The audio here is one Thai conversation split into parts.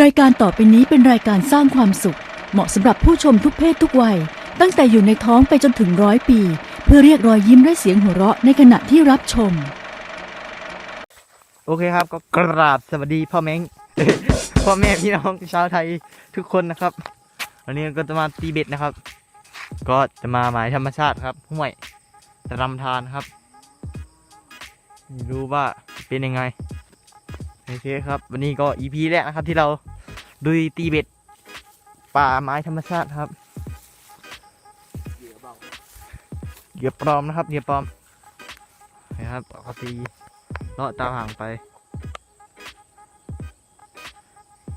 รายการต่อไปนี้เป็นรายการสร้างความสุข เหมาะสำหรับผู้ชมทุกเพศทุกวัย ตั้งแต่อยู่ในท้องไปจนถึงร้อยปี เพื่อเรียกรอยยิ้มและเสียงหัวเราะในขณะที่รับชม โอเคครับก็กราบสวัสดีพ่อแม่ง พ่อแม่พี่น้องชาวไทยทุกคนนะครับ วันนี้ก็จะมาตีเบ็ดนะครับ ก็จะมาหมายธรรมชาติครับห้วยรำธารครับไม่รู้ว่าเป็นยังไง โอเคครับ วันนี้ก็ EP แรกนะครับที่เราดุยตีเบ็ดป่าไม้ธรรมชาติครับเหยื่อปลอมนะครับเหยื่อปลอมนะครับก็ตีเลาะตามห่างไป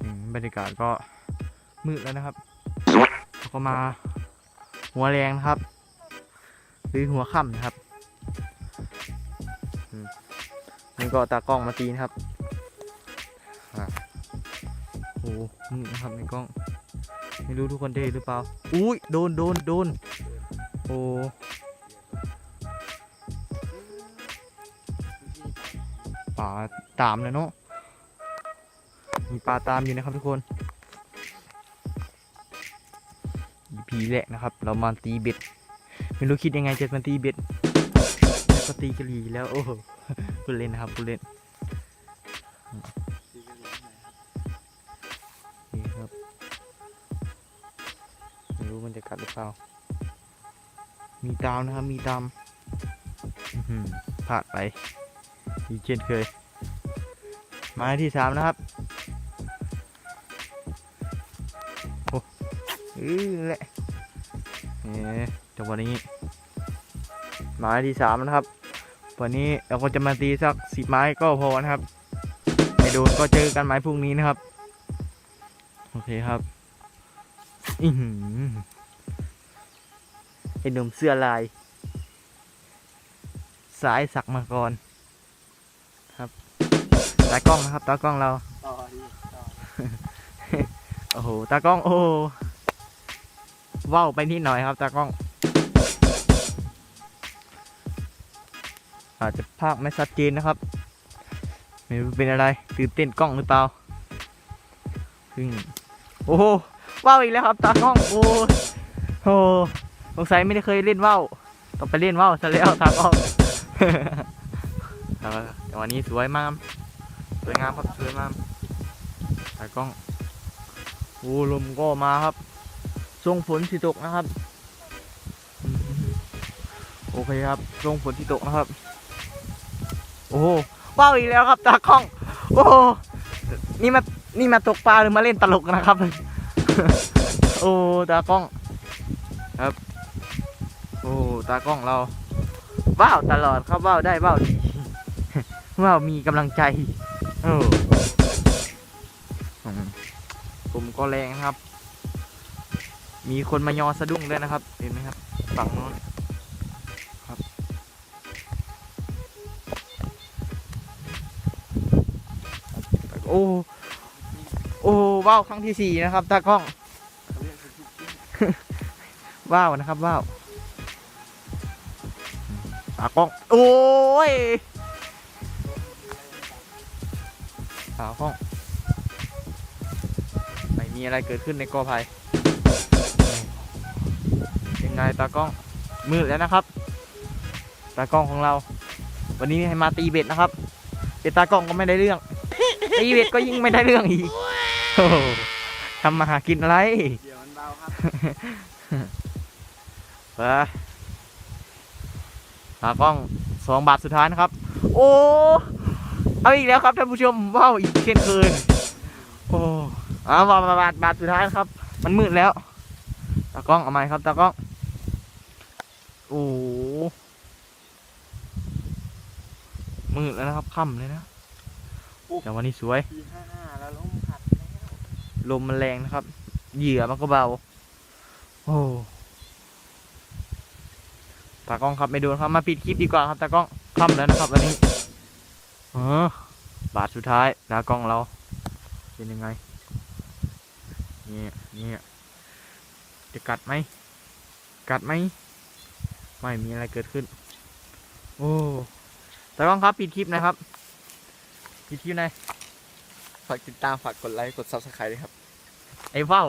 อืมบรรยากาศก็มืดแล้วนะครับแล้วก็มาหัวแรงนะครับ หรือหัวค่ำนะครับนี่ก็ตากล้องมาตีนะครับ โอ้มืดนะครับในกล้อง ไม่รู้ทุกคนได้หรือเปล่า อุ้ยโดนโดนโดนโอ้ป่าตามเลยเนาะ มีปลาตามอยู่นะครับทุกคน EP แรกนะครับ เรามาตีเบ็ด ไม่รู้คิดยังไงจะมาตีเบ็ดแล้วก็ตีกระหรี่แล้ว โอ้โหพูดเล่นนะครับพูดเล่น นี่ครับ ไม่รู้มันจะกัดหรือเปล่า มีตามนะครับ มีตามอื้อหือพลาดไป อีเช่นเคย มาที่สามนะครับโอ้อือแหละเนี่ยจังหวะนี้หมาที่สามนะครับ วันนี้เราก็จะมาตีสักสิบไม้ก็พอนะครับ ไม่โดนก็เจอกันไม้พรุ่งนี้นะครับ โอเคครับอือหือไอ้หนุ่มเสื้อลาย สายสักมาก่อนครับ ตากล้องนะครับ ตากล้องเราต่อดีต่อโอ้โห ตากล้อง โอ้โหว่าวไปนิดหน่อยครับ ตากล้อง อาจจะภาคไม่ชัดเจนนะครับ ไม่รู้เป็นอะไร ตื่นเต้นกล้องหรือเปล่าซึ่ง โอ้โหว่าวอีกแล้วครับตากล้องโอ้โอ้สงสัยไม่ได้เคยเล่นว่าวต้องไปเล่นว่าวซะแล้วตากล้องแต่วันนี้สวยมากสวยงามครับสวยมากถ่ากล้องโอ้ลมก็มาครับทรงฝนที่ตกนะครับ โอเคครับทรงฝนที่ตกนะครับ โอ้ว้าวอีกแล้วครับตากล้อง โอ้นี่มา นี่มาตกปลาหรือมาเล่นตลกนะครับ โอ้ตากล้อง ครับ โอ้ตากล้องเราว้าวตลอดครับว้าวได้ว้าวดีว้าวมีกำลังใจเอออืมผมก็แรงนะครับ มีคนมายอสะดุ้งด้วยนะครับ เห็นไหมครับฝั่งโน้นครับ โอ้ ว้าวครั้งที่สี่นะครับตากล้องว้าวนะครับว้าวตากล้อง โอ้ยขาวห้อง ไม่มีอะไรเกิดขึ้นในกอไผ่ยังไงตากล้อง มืดแล้วนะครับ ตากล้องของเรา วันนี้ให้มาตีเบ็ดนะครับแต่ตากล้องก็ไม่ได้เรื่องตีเบ็ดก็ยิ่งไม่ได้เรื่องอีก ทำมาหากินอะไรเดี๋ยวมันเบาครับไปตากล้องสองบาทสุดท้ายนะครับ โอ้ เอาอีกแล้วครับท่านผู้ชมว้าวอีกเช่นเคยโอ้เอาบาทบาทบาทสุดท้ายครับ มันมืดแล้วตากล้องเอาไหมครับตากล้องโอ้โหมืดแล้วนะครับค่ำเลยนะแต่วันนี้สวยปีห้าห้าแล้วล้มหัดแลมมันแรงนะครับ เหยื่อมันก็เบา โอ้ตากล้องครับไม่โดนครับมาปิดคลิปดีกว่าครับตากล้องค่ำแล้วนะครับวันนี้เออบาทสุดท้ายตากล้องเรา เป็นยังไงเนี่ยเนี่ยจะกัดไหมกัดไหมไม่มีอะไรเกิดขึ้น โอ้ตากล้องครับปิดคลิปนะครับปิดคลิปหนอยฝากติดตาม ฝากกดไลค์ กด subscribe ด้วยครับ ไอ้เว้าว